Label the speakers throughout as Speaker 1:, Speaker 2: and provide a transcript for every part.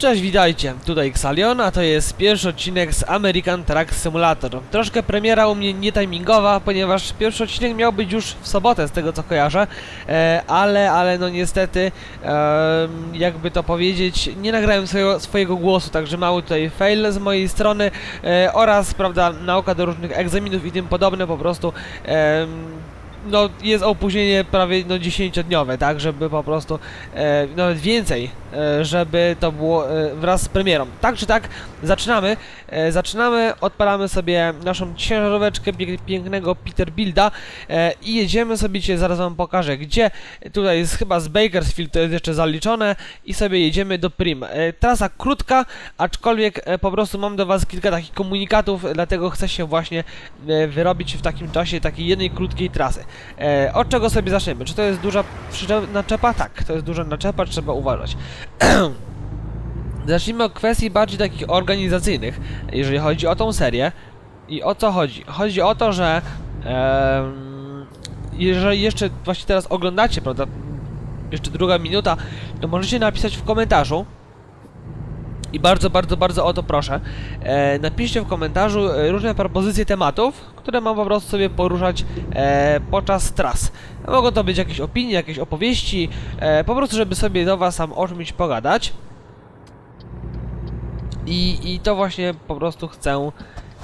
Speaker 1: Cześć, witajcie, tutaj Xalion, a to jest pierwszy odcinek z American Truck Simulator. Troszkę premiera u mnie nietimingowa, ponieważ pierwszy odcinek miał być już w sobotę, z tego co kojarzę, e, ale, ale no niestety, e, jakby to powiedzieć, nie nagrałem swojego, swojego głosu, także mały tutaj fail z mojej strony e, oraz, prawda, nauka do różnych egzaminów i tym podobne, po prostu e, no jest opóźnienie prawie no 10-dniowe, tak, żeby po prostu e, nawet więcej, żeby to było e, wraz z premierą. Tak czy tak, zaczynamy. E, zaczynamy, odpalamy sobie naszą ciężaróweczkę pięknego Peterbilda e, i jedziemy sobie, dzisiaj zaraz wam pokażę, gdzie tutaj jest chyba z Bakersfield, to jest jeszcze zaliczone i sobie jedziemy do Prim. E, trasa krótka, aczkolwiek e, po prostu mam do was kilka takich komunikatów, dlatego chcę się właśnie e, wyrobić w takim czasie takiej jednej krótkiej trasy. E, od czego sobie zaczniemy? Czy to jest duża naczepa? Tak, to jest duża naczepa, trzeba uważać. Zacznijmy od kwestii bardziej takich organizacyjnych, jeżeli chodzi o tą serię. I o co chodzi? Chodzi o to, że jeżeli jeszcze właśnie teraz oglądacie, prawda, jeszcze druga minuta, to możecie napisać w komentarzu, i bardzo, bardzo, bardzo o to proszę. E, napiszcie w komentarzu e, różne propozycje tematów, które mam po prostu sobie poruszać e, podczas tras. Mogą to być jakieś opinie, jakieś opowieści, e, po prostu, żeby sobie do Was tam o czymś pogadać. I, I to właśnie po prostu chcę,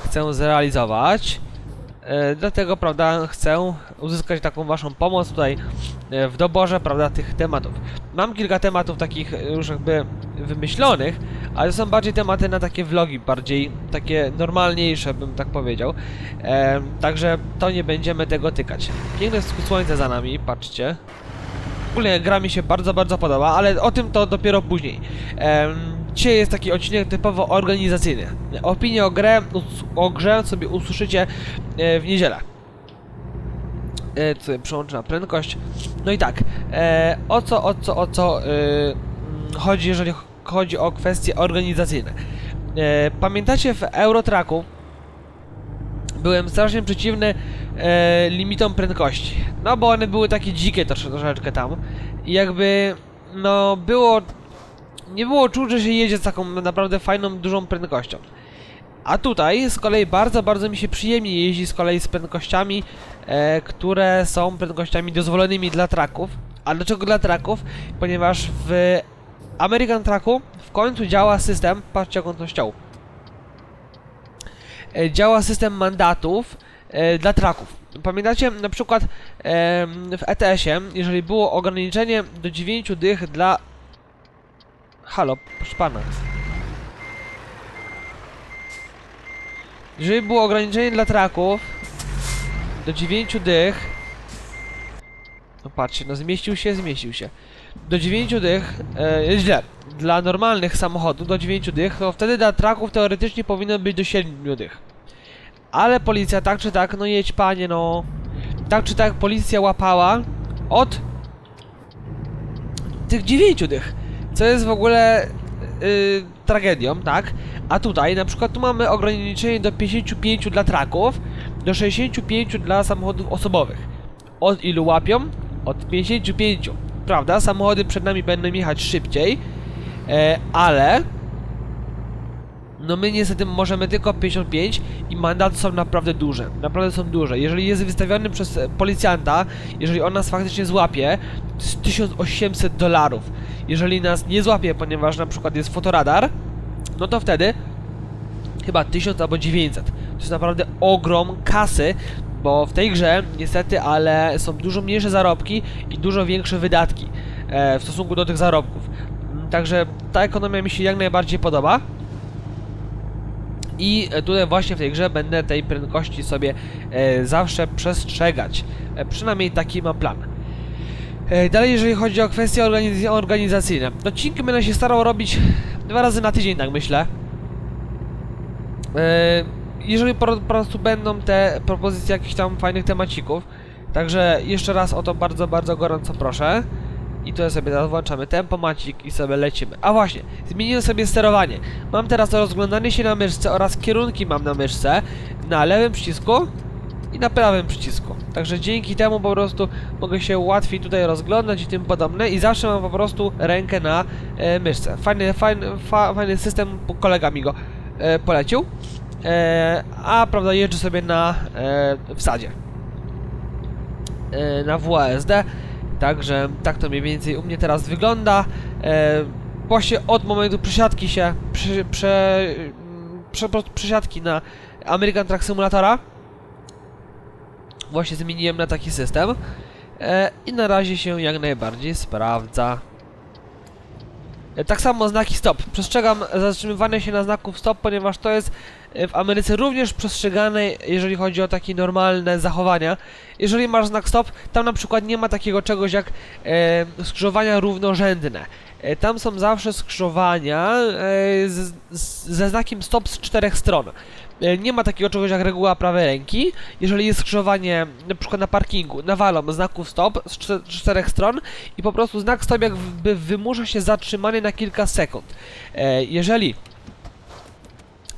Speaker 1: chcę zrealizować. E, dlatego, prawda, chcę uzyskać taką waszą pomoc tutaj e, w doborze, prawda, tych tematów. Mam kilka tematów takich już jakby wymyślonych, ale są bardziej tematy na takie vlogi, bardziej takie normalniejsze, bym tak powiedział. E, także to nie będziemy tego tykać. Piękne słońce za nami, patrzcie. Ogólnie gra mi się bardzo, bardzo podoba, ale o tym to dopiero później. Em, dzisiaj jest taki odcinek typowo organizacyjny. Opinię o, grę, o grze sobie usłyszycie e, w niedzielę. E, co sobie przełączę na prędkość. No i tak, e, o co, o co, o co e, chodzi, jeżeli chodzi o kwestie organizacyjne. E, pamiętacie w Eurotracku byłem strasznie przeciwny e, limitom prędkości. No bo one były takie dzikie trosze, troszeczkę tam. I jakby, no było... Nie było czuć, że się jedzie z taką naprawdę fajną, dużą prędkością. A tutaj z kolei bardzo, bardzo mi się przyjemnie jeździ z kolei z prędkościami, e, które są prędkościami dozwolonymi dla traków. A dlaczego dla traków? Ponieważ w American Trucku w końcu działa system, patrzcie jak on to ściął e, działa system mandatów e, dla traków. Pamiętacie na przykład em, w ETS-ie, jeżeli było ograniczenie do 9 dych dla... Halo, proszę pana. Jeżeli było ograniczenie dla traków do 9 dych... No patrzcie, no zmieścił się, zmieścił się. Do 9 dych, e, źle, dla normalnych samochodów do 9 dych, to wtedy dla traków teoretycznie powinno być do 7 dych. Ale policja tak czy tak, no jedź panie, no. Tak czy tak policja łapała od tych 9 dych. Co jest w ogóle yy, tragedią, tak? A tutaj na przykład tu mamy ograniczenie do 55 dla traków, do 65 dla samochodów osobowych. Od ilu łapią? Od 55. Prawda? Samochody przed nami będą jechać szybciej, e, ale no my niestety możemy tylko 55 i mandaty są naprawdę duże. Naprawdę są duże. Jeżeli jest wystawiony przez e, policjanta, jeżeli on nas faktycznie złapie, to jest 1800 dolarów. Jeżeli nas nie złapie, ponieważ na przykład jest fotoradar, no to wtedy chyba 1000 albo 900. To jest naprawdę ogrom kasy, bo w tej grze niestety, ale są dużo mniejsze zarobki i dużo większe wydatki e, w stosunku do tych zarobków. Mm, Także ta ekonomia mi się jak najbardziej podoba. I e, tutaj właśnie w tej grze będę tej prędkości sobie e, zawsze przestrzegać. Przynajmniej taki mam plan. Dalej, jeżeli chodzi o kwestie organiz organizacyjne. Odcinki będę się starał robić dwa razy na tydzień, tak myślę. Jeżeli po, po prostu będą te propozycje jakichś tam fajnych temacików. Także jeszcze raz o to bardzo, bardzo gorąco proszę. I tutaj sobie teraz włączamy tempomacik i sobie lecimy. A właśnie, zmieniłem sobie sterowanie. Mam teraz rozglądanie się na myszce oraz kierunki mam na myszce. Na lewym przycisku i na prawym przycisku. Także dzięki temu po prostu mogę się łatwiej tutaj rozglądać i tym podobne i zawsze mam po prostu rękę na e, myszce. Fajny, fajny, fa, fajny system, kolega mi go e, polecił. E, a prawda, jeżdżę sobie na e, wsadzie. E, na WASD. Także tak to mniej więcej u mnie teraz wygląda. Właśnie od momentu przesiadki się, przy, prze, prze, przesiadki na American Truck Simulatora. Właśnie zmieniłem na taki system. I na razie się jak najbardziej sprawdza. E, Tak samo znaki stop. Przestrzegam zatrzymywania się na znaku stop, ponieważ to jest e, w Ameryce również przestrzegane, jeżeli chodzi o takie normalne zachowania. Jeżeli masz znak stop, tam na przykład nie ma takiego czegoś jak e, skrzyżowania równorzędne. E, tam są zawsze skrzyżowania e, z, z, ze znakiem stop z czterech stron. E, nie ma takiego czegoś jak reguła prawej ręki. Jeżeli jest skrzyżowanie na przykład na parkingu, nawalą znaku stop z czte- czterech stron i po prostu znak stop jakby wymusza się zatrzymanie na kilka sekund. E, jeżeli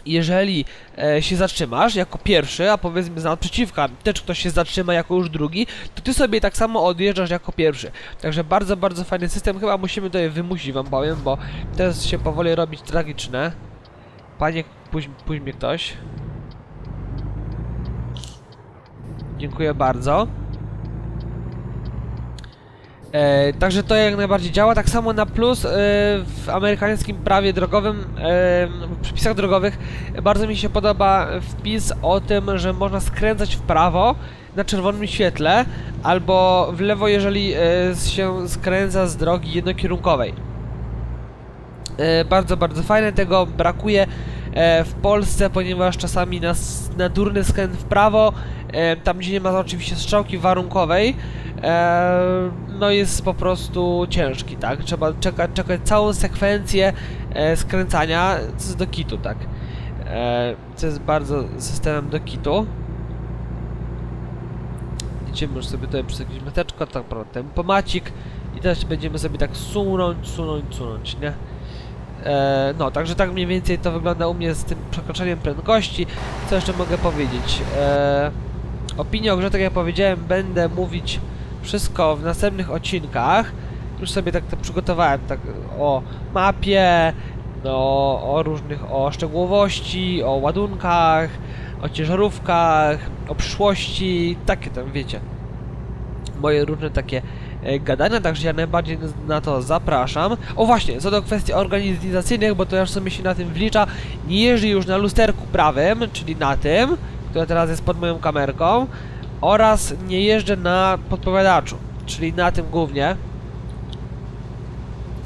Speaker 1: jeżeli e, się zatrzymasz jako pierwszy, a powiedzmy za naprzeciwka też ktoś się zatrzyma jako już drugi, to ty sobie tak samo odjeżdżasz jako pierwszy. Także bardzo, bardzo fajny system. Chyba musimy to wymusić, wam powiem, bo teraz się powoli robić tragiczne. Panie, pójdź, pójdź mnie ktoś. Dziękuję bardzo. E, także to jak najbardziej działa. Tak samo na plus e, w amerykańskim prawie drogowym, e, w przepisach drogowych bardzo mi się podoba wpis o tym, że można skręcać w prawo na czerwonym świetle albo w lewo, jeżeli e, się skręca z drogi jednokierunkowej. E, bardzo, bardzo fajne, tego brakuje w Polsce, ponieważ czasami na, durny skręt w prawo, e, tam gdzie nie ma oczywiście strzałki warunkowej, e, no jest po prostu ciężki, tak? Trzeba czekać, czekać całą sekwencję e, skręcania, co jest do kitu, tak? E, co jest bardzo systemem do kitu. Idziemy już sobie tutaj przez jakieś meteczko, tak naprawdę tempomacik i teraz będziemy sobie tak sunąć, sunąć, sunąć, nie? E, no, także tak mniej więcej to wygląda u mnie z tym przekroczeniem prędkości. Co jeszcze mogę powiedzieć? E, opinię o grze, tak jak powiedziałem, będę mówić wszystko w następnych odcinkach. Już sobie tak to przygotowałem, tak o mapie, no, o różnych, o szczegółowości, o ładunkach, o ciężarówkach, o przyszłości, takie tam, wiecie. Moje różne takie gadania, także ja najbardziej na to zapraszam. O właśnie, co do kwestii organizacyjnych, bo to już sobie się na tym wlicza, nie jeżdżę już na lusterku prawym, czyli na tym, które teraz jest pod moją kamerką, oraz nie jeżdżę na podpowiadaczu, czyli na tym głównie.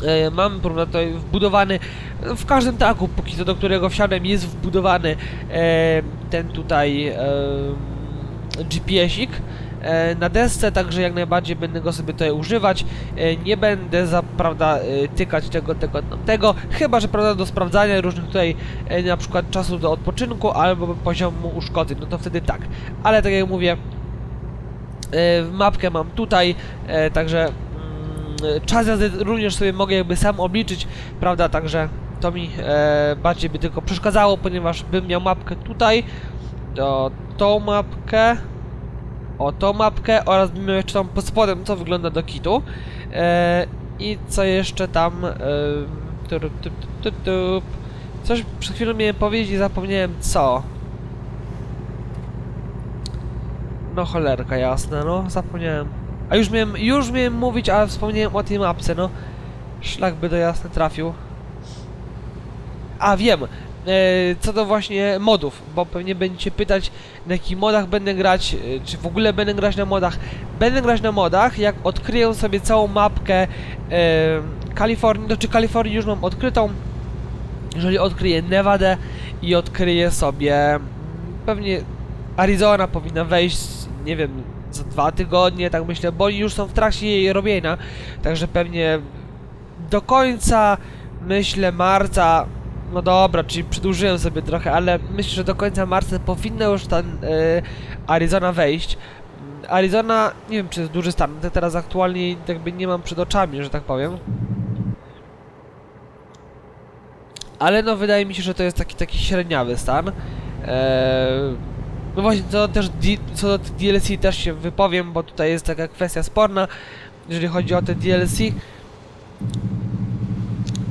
Speaker 1: E, Mam prawda, tutaj wbudowany, w każdym taku, póki co do którego wsiadłem, jest wbudowany e, ten tutaj e, GPS-ik e, na desce, także jak najbardziej będę go sobie tutaj używać. E, nie będę za, prawda, e, tykać tego, tego, tego, chyba że prawda do sprawdzania różnych tutaj e, na przykład czasu do odpoczynku albo poziomu uszkodzeń, no to wtedy tak. Ale tak jak mówię, e, mapkę mam tutaj, e, także mm, czas jazdy również sobie mogę jakby sam obliczyć, prawda, także to mi e, bardziej by tylko przeszkadzało, ponieważ bym miał mapkę tutaj, to tą mapkę, o tą mapkę oraz miał jeszcze tam pod spodem, co wygląda do kitu. E, I co jeszcze tam... E. Coś przed chwilą miałem powiedzieć i zapomniałem co. No cholerka jasna, no zapomniałem. A już miałem, już miałem mówić, ale wspomniałem o tej mapce, no. Szlak by do jasne trafił. A wiem, co do właśnie modów, bo pewnie będziecie pytać, na jakich modach będę grać, e, czy w ogóle będę grać na modach. Będę grać na modach, jak odkryję sobie całą mapkę e, Kalifornii, to czy Kalifornię już mam odkrytą, jeżeli odkryję Nevadę i odkryję sobie pewnie Arizona powinna wejść, nie wiem, za dwa tygodnie, tak myślę, bo już są w trakcie jej robienia, także pewnie do końca, myślę, marca, no dobra, czyli przedłużyłem sobie trochę, ale myślę, że do końca marca powinna już ten e, Arizona wejść. Arizona, nie wiem czy jest duży stan, teraz aktualnie jakby nie mam przed oczami, że tak powiem. Ale no wydaje mi się, że to jest taki taki średniawy stan. Eee, No właśnie, co też co do DLC też się wypowiem, bo tutaj jest taka kwestia sporna, jeżeli chodzi o te DLC.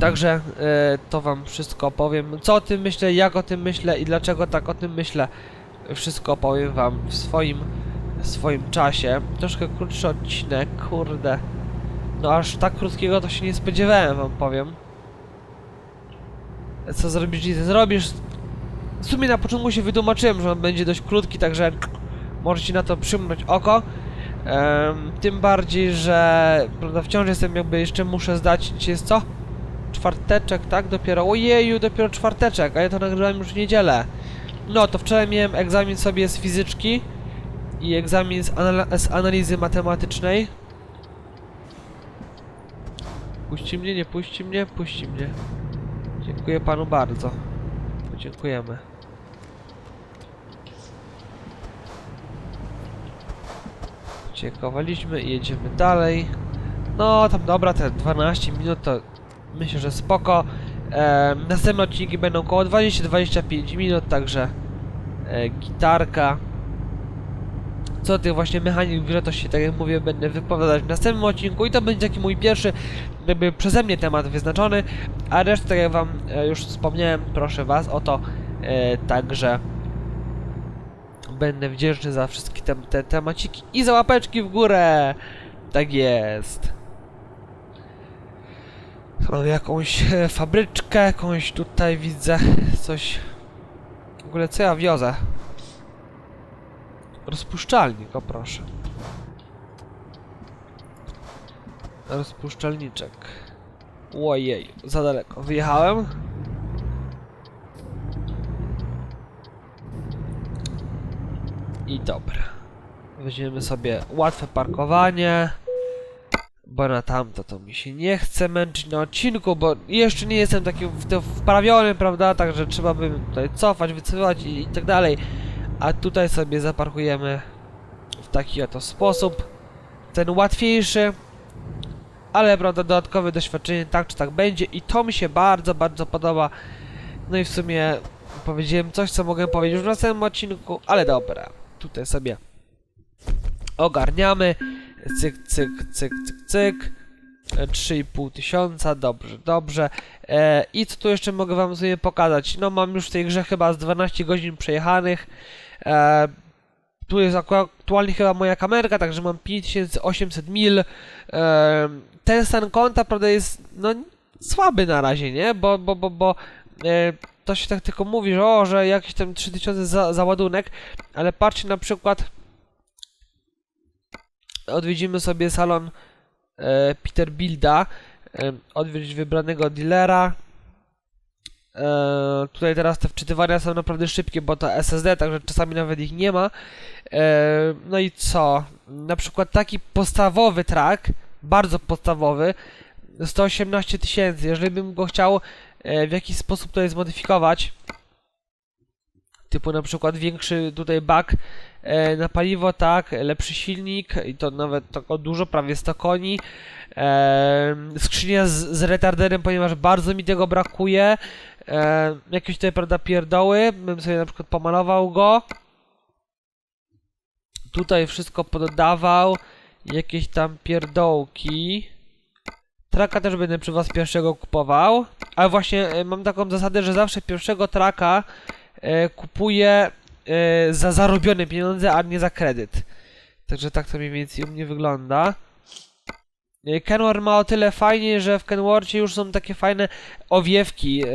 Speaker 1: Także e, to wam wszystko opowiem. Co o tym myślę, jak o tym myślę i dlaczego tak o tym myślę. Wszystko opowiem wam w swoim, w swoim czasie. Troszkę krótszy odcinek, kurde. No aż tak krótkiego to się nie spodziewałem, wam powiem. Co zrobisz, nic zrobisz. W sumie na początku się wytłumaczyłem, że on będzie dość krótki, także możecie na to przymknąć oko. Em, tym bardziej, że prawda, wciąż jestem jakby jeszcze muszę zdać, jest co? Czwarteczek, tak? Dopiero, ojeju, dopiero czwarteczek, a ja to nagrywałem już w niedzielę. No, to wczoraj miałem egzamin sobie z fizyczki i egzamin z, anal z analizy matematycznej. Puści mnie, nie puści mnie, puści mnie. Dziękuję panu bardzo. Dziękujemy. Ciekowaliśmy i jedziemy dalej. No, tam dobra, te 12 minut to myślę, że spoko. E, następne odcinki będą około 20-25 minut, także e, gitarka. Co tych właśnie mechanik grze, to się tak jak mówię, będę wypowiadać w następnym odcinku i to będzie taki mój pierwszy, jakby przeze mnie temat wyznaczony, a resztę, tak jak wam e, już wspomniałem, proszę was o to, e, także będę wdzięczny za wszystkie te, te temaciki i za łapeczki w górę. Tak jest. Jakąś e, fabryczkę, jakąś tutaj widzę coś. W ogóle co ja wiozę? Rozpuszczalnik, o proszę. Rozpuszczalniczek. Ojej, za daleko. Wyjechałem? I dobra. Weźmiemy sobie łatwe parkowanie. Bo na tamto to mi się nie chce męczyć na odcinku, bo jeszcze nie jestem taki w to wprawiony, prawda? Także trzeba by tutaj cofać, wycofywać i, i tak dalej. A tutaj sobie zaparkujemy w taki oto sposób. Ten łatwiejszy, ale prawda, dodatkowe doświadczenie tak czy tak będzie i to mi się bardzo, bardzo podoba. No i w sumie powiedziałem coś, co mogę powiedzieć już w następnym odcinku, ale dobra. Tutaj sobie ogarniamy. Cyk, cyk, cyk, cyk, cyk. E, 3,5 tysiąca, dobrze, dobrze. E, I co tu jeszcze mogę wam sobie pokazać? No mam już w tej grze chyba z 12 godzin przejechanych. E, tu jest aktualnie chyba moja kamerka, także mam 5800 mil. E, ten stan konta, prawda, jest no słaby na razie, nie? Bo, bo, bo, bo e, to się tak tylko mówi, że o, że jakieś tam 3000 za, za ładunek, ale patrzcie na przykład odwiedzimy sobie salon e, Peterbilda, e, odwiedź wybranego dealera. E, tutaj teraz te wczytywania są naprawdę szybkie, bo to SSD, także czasami nawet ich nie ma. No i co? Na przykład taki podstawowy track, bardzo podstawowy, 118 tysięcy. Jeżeli bym go chciał w jakiś sposób tutaj zmodyfikować, typu na przykład większy tutaj bak e, na paliwo, tak, lepszy silnik i to nawet tak dużo, prawie 100 koni. E, skrzynia z, z retarderem, ponieważ bardzo mi tego brakuje. E, jakieś tutaj, prawda, pierdoły, bym sobie na przykład pomalował go. Tutaj wszystko poddawał. Jakieś tam pierdołki. Traka też będę przy was pierwszego kupował. Ale właśnie mam taką zasadę, że zawsze pierwszego traka kupuję e, za zarobione pieniądze, a nie za kredyt. Także tak to mniej więcej u mnie wygląda. E, Kenwar ma o tyle fajnie, że w Kenwarcie już są takie fajne owiewki e,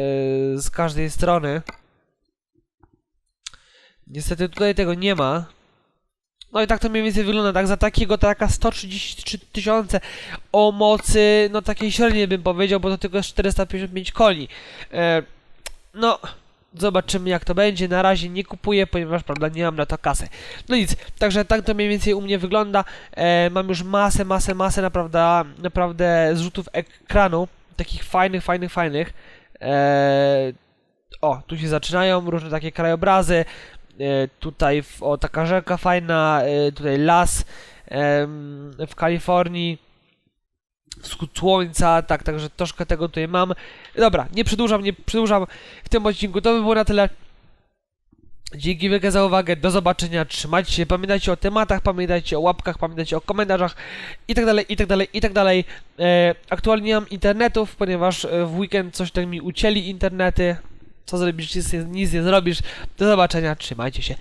Speaker 1: z każdej strony. Niestety tutaj tego nie ma. No i tak to mniej więcej wygląda, tak? Za takiego traka 133 tysiące o mocy, no takiej średniej bym powiedział, bo to tylko jest 455 koni. E, no, zobaczymy jak to będzie. Na razie nie kupuję, ponieważ prawda nie mam na to kasy. No nic, także tak to mniej więcej u mnie wygląda. E, mam już masę, masę, masę naprawdę, naprawdę zrzutów ekranu. Takich fajnych, fajnych, fajnych. E, o, tu się zaczynają różne takie krajobrazy. E, tutaj o taka rzeka fajna, e, tutaj las em, w Kalifornii. Wschód słońca, tak, także troszkę tego tutaj mam. Dobra, nie przedłużam, nie przedłużam w tym odcinku. To by było na tyle. Dzięki wielkie za uwagę, do zobaczenia, trzymajcie się, pamiętajcie o tematach, pamiętajcie o łapkach, pamiętajcie o komentarzach i dalej, i dalej, i tak dalej. E, aktualnie nie mam internetów, ponieważ e, w weekend coś tak mi ucięli internety. Co zrobisz, nic, nie- zrobisz. Do zobaczenia, trzymajcie się.